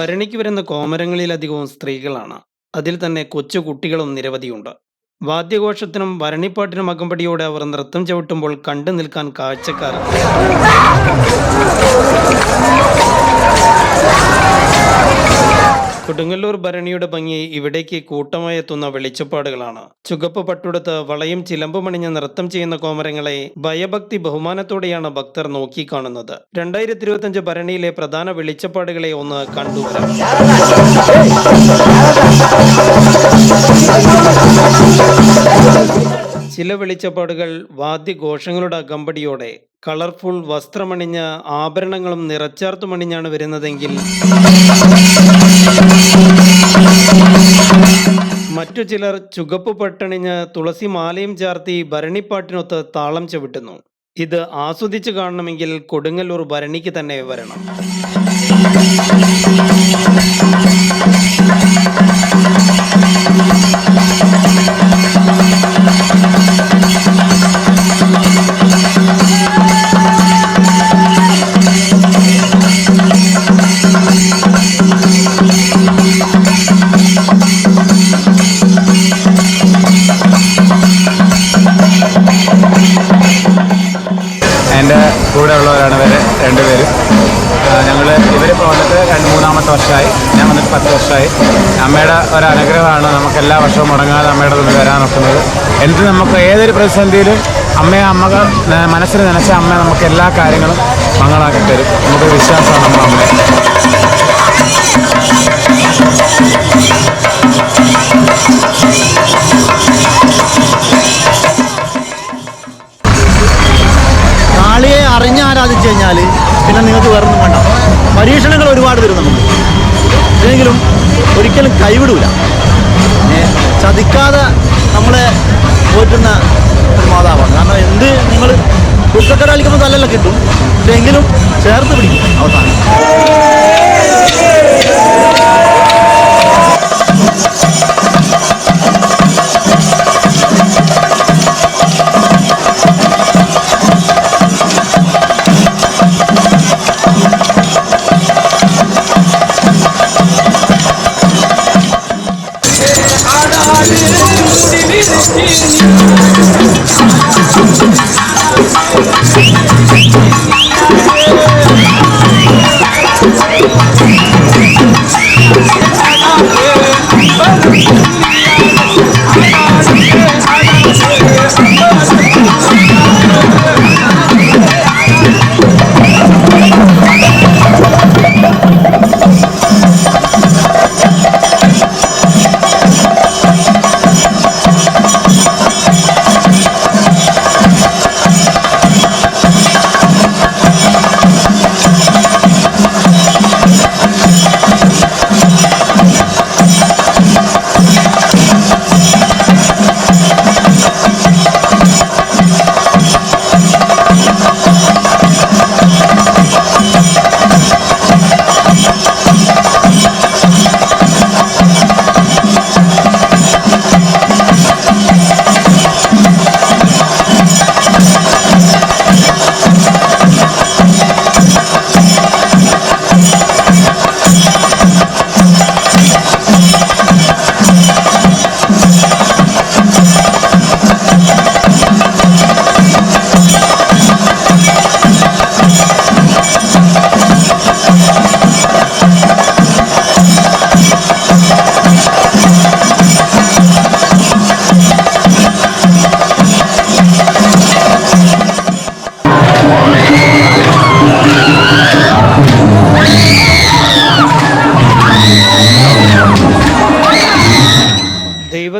ഭരണിക്ക് വരുന്ന കോമരങ്ങളിലധികവും സ്ത്രീകളാണ്. അതിൽ തന്നെ കൊച്ചു കുട്ടികളും നിരവധിയുണ്ട്. വാദ്യഘോഷത്തിനും ഭരണിപ്പാട്ടിനും അകമ്പടിയോടെ അവർ നൃത്തം ചവിട്ടുമ്പോൾ കണ്ടു നിൽക്കാൻ കാഴ്ചക്കാർ കൊടുങ്ങല്ലൂർ ഭരണിയുടെ ഭംഗി ഇവിടേക്ക് കൂട്ടമായി എത്തുന്ന വെളിച്ചപ്പാടുകളാണ്. ചുകപ്പ് പട്ടുടുത്ത് വളയും ചിലമ്പുമണിഞ്ഞ് നൃത്തം ചെയ്യുന്ന കോമരങ്ങളെ ഭയഭക്തി ബഹുമാനത്തോടെയാണ് ഭക്തർ നോക്കിക്കാണുന്നത്. രണ്ടായിരത്തി ഇരുപത്തിയഞ്ച് ഭരണിയിലെ പ്രധാന വെളിച്ചപ്പാടുകളെ ഒന്ന് കണ്ടുവരാം. ചില വെളിച്ചപ്പാടുകൾ വാദ്യഘോഷങ്ങളുടെ അകമ്പടിയോടെ കളർഫുൾ വസ്ത്രമണിഞ്ഞ ആഭരണങ്ങളും നിറച്ചാർത്തുമണിഞ്ഞാണ് വരുന്നതെങ്കിൽ മറ്റു ചിലർ ചുകപ്പ് പട്ടണിഞ്ഞ് തുളസി മാലയും ചാർത്തി ഭരണിപ്പാട്ടിനൊത്ത് താളം ചവിട്ടുന്നു. ഇത് ആസ്വദിച്ചു കാണണമെങ്കിൽ കൊടുങ്ങല്ലൂർ ഭരണിക്ക് തന്നെ വരണം. വന്നിട്ട് പത്ത് വർഷമായി. അമ്മയുടെ ഒരു അനുഗ്രഹമാണ് നമുക്ക് എല്ലാ വർഷവും മുടങ്ങാതെ അമ്മയുടെ മുന്നിൽ വരാൻ നോക്കുന്നത്. എന്ത് നമുക്ക് ഏതൊരു പ്രതിസന്ധിയിലും അമ്മയെ അമ്മകൾ മനസ്സിൽ നനച്ച അമ്മ നമുക്ക് എല്ലാ കാര്യങ്ങളും മംഗളാക്കി തരും. നമുക്ക് വിശ്വാസമാണ് നമ്മുടെ അമ്മയെ. കാളിയെ കഴിഞ്ഞാൽ പിന്നെ നിങ്ങൾക്ക് വേറൊന്നും വേണ്ട. പരീക്ഷണങ്ങൾ ഒരുപാട് വരും നമുക്ക് ഒരിക്കലും കൈവിടൂല. ചതിക്കാതെ നമ്മളെ പോറ്റുന്ന ഒരു മാതാവാണ്. കാരണം എന്ത് നിങ്ങൾ കുക്കക്കട കളിക്കുമ്പോൾ തല്ലല്ല കിട്ടും. പക്ഷെ എങ്കിലും ചേർത്ത് പിടിക്കും അവസാനം.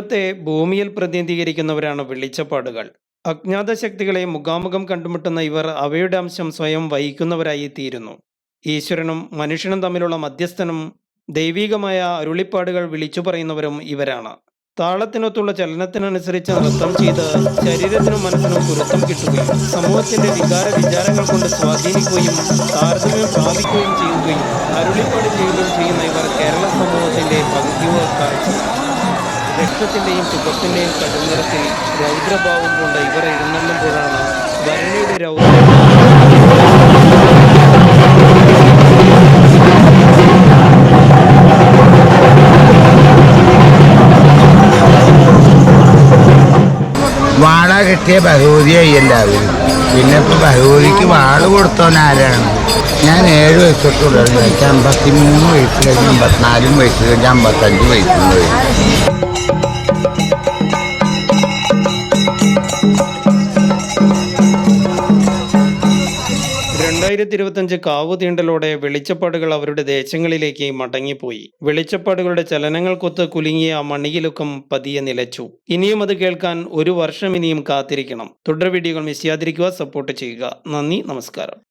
ദൈവത്തെ ഭൂമിയിൽ പ്രതിനിധീകരിക്കുന്നവരാണ് വെളിച്ചപ്പാടുകൾ. അജ്ഞാത ശക്തികളെ മുഖാമുഖം കണ്ടുമുട്ടുന്ന ഇവർ അവയുടെ അംശം സ്വയം വഹിക്കുന്നവരായി തീരുന്നു. ഈശ്വരനും മനുഷ്യനും തമ്മിലുള്ള മധ്യസ്ഥനും ദൈവീകമായ അരുളിപ്പാടുകൾ വിളിച്ചു പറയുന്നവരും ഇവരാണ്. താളത്തിനൊത്തുള്ള ചലനത്തിനനുസരിച്ച് നൃത്തം ചെയ്ത് ശരീരത്തിനും മനസ്സിനും പുരുത്തം കിട്ടുകയും സമൂഹത്തിന്റെ വികാര വിചാരങ്ങൾ കൊണ്ട് സ്വാധീനിക്കുകയും താരതമ്യം പ്രാപിക്കുകയും ചെയ്യുകയും അരുളിപ്പാട് ചെയ്യുകയും ചെയ്യുന്ന ഇവർ കേരള സമൂഹത്തിന്റെ പകുതി കാഴ്ച. രക്തത്തിന്റെയും സുഖത്തിന്റെയും കടുന്നിറത്തിൽ രൗദ്രഭാവം കൊണ്ട് ഇവർ എഴുന്നള്ളുമ്പോഴാണ് ഭരണിയുടെ രൗദ്ര. വാള കിട്ടിയ ഭഗവതിയായി എല്ലാവരും. പിന്നെ ഇപ്പോൾ ഭഗവതിക്ക് വാൾ കൊടുത്തവൻ ആരാണ്? ഞാൻ ഏഴ് വയസ്സൊക്കെ ഉള്ളത് എനിക്ക് അമ്പത്തി മൂന്ന് വയസ്സിലേക്ക് അമ്പത്തിനാലും വയസ്സിലേക്ക് അമ്പത്തഞ്ച് കഴിഞ്ഞു. രണ്ടായിരത്തി ഇരുപത്തഞ്ച് കാവു തീണ്ടലോടെ വെളിച്ചപ്പാടുകൾ അവരുടെ ദേശങ്ങളിലേക്ക് മടങ്ങിപ്പോയി. വെളിച്ചപ്പാടുകളുടെ ചലനങ്ങൾക്കൊത്ത് കുലുങ്ങിയ ആ മണിയിലുക്കം പതിയെ നിലച്ചു. ഇനിയും അത് കേൾക്കാൻ ഒരു വർഷം ഇനിയും കാത്തിരിക്കണം. തുടർ വീഡിയോകൾ മിസ് ചെയ്യാതിരിക്കുക സപ്പോർട്ട് ചെയ്യുക. നന്ദി നമസ്കാരം.